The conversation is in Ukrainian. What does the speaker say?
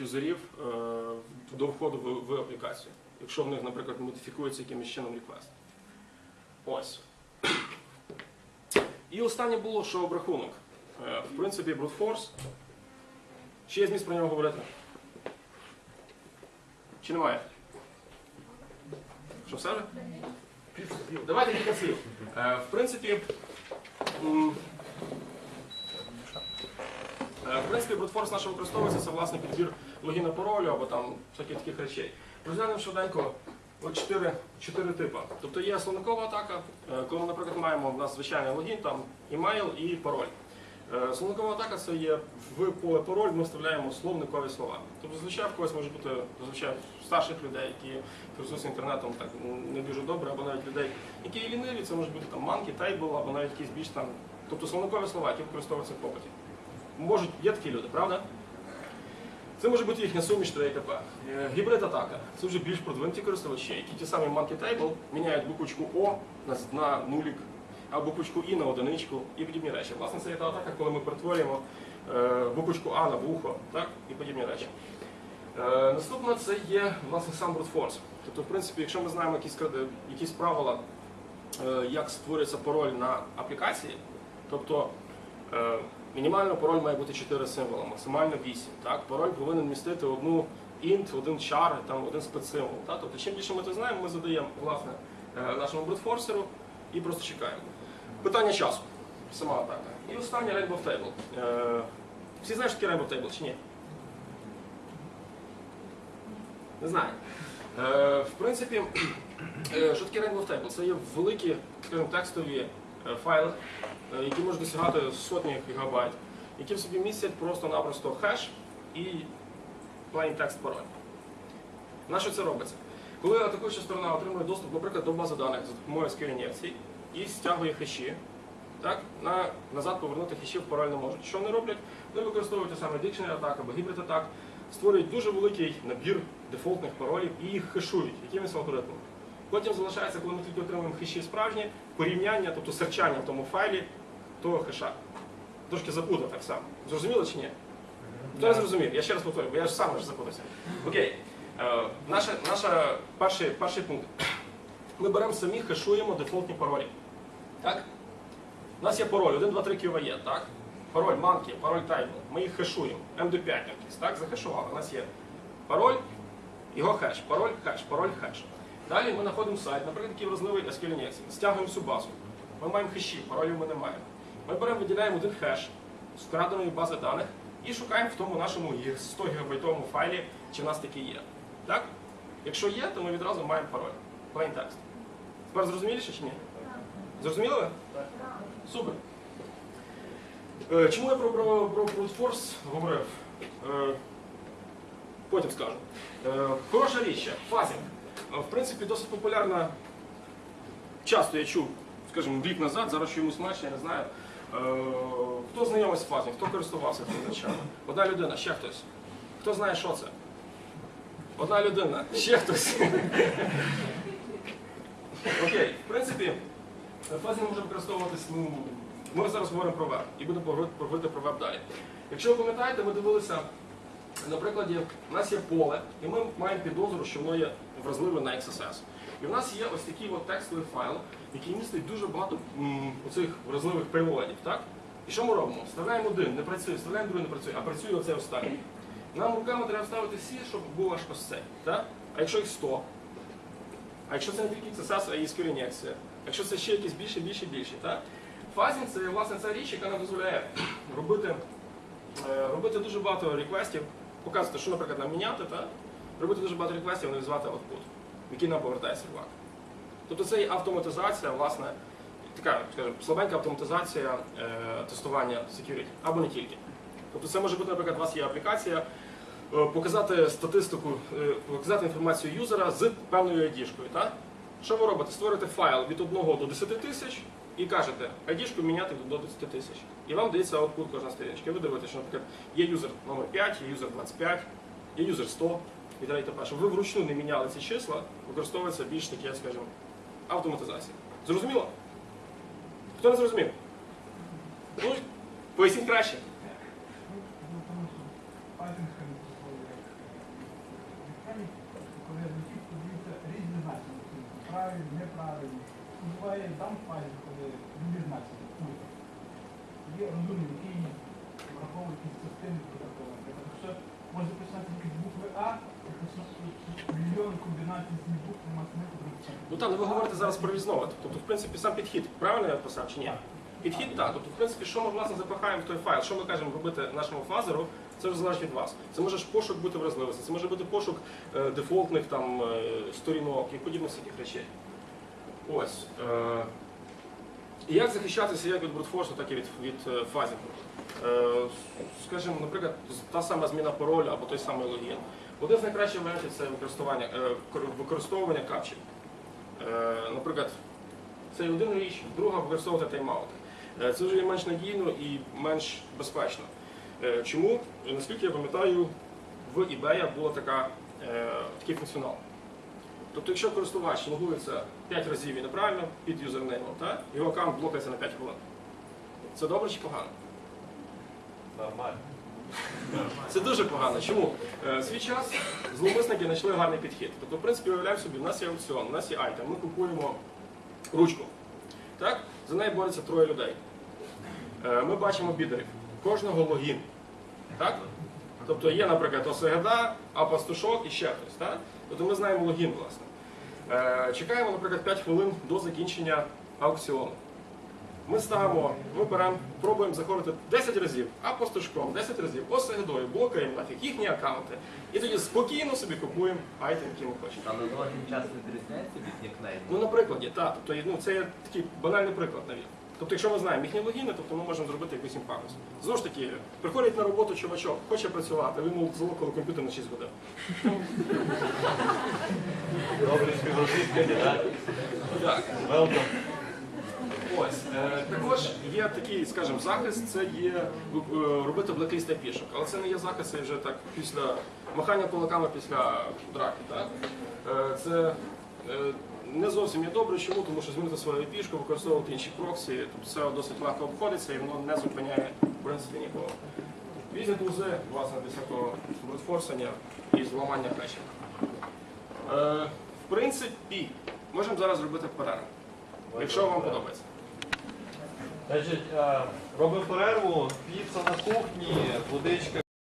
юзерів е, до входу в, в аплікацію, якщо в них, наприклад, модифікується якимось чином реквест. Ось. І останнє було, що обрахунок. Е, В принципі, brute force. Чи є зміст про нього говорити? Чи немає? Що все вже? Давайте кілька слів. Е, В принципі, в принципі, брутфорс наш використовується, це власне підбір логіна паролю або там всяких таких речей. Розглянемо швиденько от чотири, чотири типи. Тобто є словникова атака, е, коли ми, наприклад, маємо в нас звичайний логін, там імейл і пароль. Е, Словникова атака це є в поле пароль, ми вставляємо словникові слова. Тобто, зазвичай в когось може бути зазвичай старших людей, які користуються інтернетом так не дуже добре, або навіть людей, які є ліниві, це може бути там monkey, table, або навіть якісь більш там, тобто словникові слова, які використовуються в попиті. Можуть, є такі люди, правда? Це може бути їхня суміш та ІТП. Е, Гібрид атака. Це вже більш продвинуті користувачі, які ті самі monkey table міняють буквочку О на, нулік, а буквочку І на одиничку і подібні речі. Власне, це є та атака, коли ми перетворюємо е, буквочку А на вухо, так? і подібні речі. Е, наступне це є власне сам force. Тобто, в принципі, якщо ми знаємо якісь, якісь правила, як створюється пароль на аплікації, тобто мінімально пароль має бути 4 символи, максимально 8. Так? Пароль повинен містити одну int, один char, там, один спецсимвол. Так? Тобто, чим більше ми це знаємо, ми задаємо власне, е, нашому брутфорсеру і просто чекаємо. Питання часу. Сама атака. І останнє Rainbow Table. Е, всі знають, що таке Rainbow Table чи ні? Не знаю. Е, в принципі, е, що таке Rainbow Table? Це є великі, скажімо, текстові файли, е, які можуть досягати сотні гігабайт, які в собі містять просто-напросто хеш і plain текст пароль. На що це робиться? Коли атакуюча сторона отримує доступ, наприклад, до бази даних за допомогою SQL ін'єкцій і стягує хеші, так, на, назад повернути хеші в пароль не можуть. Що вони роблять? Вони використовують саме dictionary атак або гібрид атак, створюють дуже великий набір дефолтних паролів і їх хешують якимось алгоритмом. Потім залишається, коли ми тільки отримуємо хеші справжні, порівняння, тобто серчання в тому файлі того хеша. Трошки запутав так само. Зрозуміло чи ні? Хто не зрозумів? Я ще раз повторю, бо я ж сам вже запутався. Окей. Е, наша, наша перший, перший пункт. Ми беремо самі, хешуємо дефолтні паролі. Так? У нас є пароль 1, 2, 3 QVE, так? Пароль monkey, пароль table. Ми їх хешуємо. MD5 якийсь, так? Захешували. У нас є пароль, його хеш, пароль, хеш, пароль, хеш. Далі ми знаходимо сайт, наприклад, який вразливий SQL. Стягуємо всю базу. Ми маємо хеші, паролів ми не маємо. Ми беремо, виділяємо один хеш з вкраденої бази даних і шукаємо в тому нашому 100 гігабайтовому файлі, чи в нас такий є. Так? Якщо є, то ми відразу маємо пароль. Plain text. Тепер зрозуміліше чи ні? Зрозуміли ви? Супер. Е, Чому я про, про, brute force говорив? Е, Потім скажу. Е, Хороша річ ще, фазінг. В принципі, досить популярна. Часто я чув, скажімо, рік назад, зараз чомусь менше, я не знаю. Е, Хто знайомий з фазінг, хто користувався цим речами? Одна людина, ще хтось. Хто знає, що це? Одна людина, ще хтось. Окей, в принципі, фазінг може використовуватись, ну, ми зараз говоримо про веб і будемо говорити про веб далі. Якщо ви пам'ятаєте, ми дивилися, на прикладі, у нас є поле, і ми маємо підозру, що воно є вразливе на XSS. І в нас є ось такий от текстовий файл, який містить дуже багато м, оцих вразливих приводів. Так? І що ми робимо? Вставляємо один, не працює, вставляємо другий, не працює, а працює оцей останній. Нам руками треба вставити всі, щоб був аж ось. Так? А якщо їх 100? А якщо це не тільки XSS, а і SQL ін'єкція? Якщо це ще якісь більше, більше, більше, так? Це власне ця річ, яка нам дозволяє е, робити дуже багато реквестів, показувати, що, наприклад, нам міняти, так? робити дуже багато реквестів, аналізувати output, який нам повертає сервак. Тобто це є автоматизація, власне, така, скажімо, слабенька автоматизація е, тестування security, або не тільки. Тобто це може бути, наприклад, у вас є аплікація, е, показати статистику, е, показати інформацію юзера з певною ID-шкою. Що ви робите? Створите файл від 1 до 10 тисяч і кажете, ID-шку міняти до 10 тисяч. І вам дається output кожна сторіночка. І ви дивитеся, що, наприклад, є юзер номер 5, є юзер 25, є юзер 100 і далі т.п. Щоб ви вручну не міняли ці числа, використовується більш таке, скажімо, автоматизація. Зрозуміло? Хто не зрозумів? Ну, поясніть краще. файлі, коли ви чітко дивіться різні неправильні. І Буває дам файл, коли значення. Ну, Є розумні, які враховують якісь частини протоколу. Якщо може писати тільки з букви А, то мільйон комбінацій з цих букв нема смислу написати. Ну там ви говорите зараз про різновид. Тобто, в принципі, сам підхід. Правильно я писав чи ні? Підхід так. Тобто, в принципі, що ми власне запихаємо в той файл, що ми кажемо робити нашому фазеру, це вже залежить від вас. Це може пошук бути вразливості, це може бути пошук е, дефолтних там е, сторінок і подібних всяких речей. Ось. Е, як захищатися як від брутфорсу, так і від, від е, фазінгу? Е, скажімо, наприклад, та сама зміна пароля або той самий логін. Один з найкращих варіантів це використання, е, використовування капчів. Е, наприклад, це один річ, друга використовувати тайм-аути. Е, Це вже є менш надійно і менш безпечно. Е, Чому? Е, Наскільки я пам'ятаю, в eBay була така, е, такий функціонал. Тобто, якщо користувач логується 5 разів і неправильно під юзернеймом, та, його аккаунт блокається на 5 хвилин. Це добре чи погано? Нормально. Це дуже погано. Чому? Е, свій час зловмисники знайшли гарний підхід. Тобто, в принципі, уявляємо собі, у нас є аукціон, у нас є айтем, ми купуємо ручку. Так? За неї борються троє людей. Ми бачимо бідерів. Кожного логін. Так? Тобто є, наприклад, Осегеда, Апастушок і ще хтось. Так? Тобто ми знаємо логін, власне. Е, чекаємо, наприклад, 5 хвилин до закінчення аукціону. Ми ставимо, ми беремо, пробуємо заходити 10 разів, а пастушком 10 разів, осегедою, блокаємо нафіг їхні аккаунти. І тоді спокійно собі купуємо айтем, який ми хочемо. Але логін часто відрізняється від нікнейму. Ну, на прикладі, так. Тобто, ну, це є такий банальний приклад навіть. Тобто, якщо ми знаємо їхні логіни, тобто ми можемо зробити якусь їм. Знову ж таки, приходить на роботу чувачок, хоче працювати, ви йому залокали комп'ютер на 6 годин. Добрий співробітник, так? Так. Велком. Ось е, також є такий, скажімо, захист, це є е, робити блекліст пішок. Але це не є захист, це вже так після махання кулаками після драки. Так? Е, це не зовсім є добре. Чому? Тому що змінити свою пішку, використовувати інші проксі, тобто це досить легко обходиться і воно не зупиняє в принципі нікого. Різні тузи, власне, після того брутфорсення і зламання плечів. Е, в принципі, можемо зараз зробити перерву, якщо вам подобається. Значить, е, робимо перерву, піца на кухні, водичка.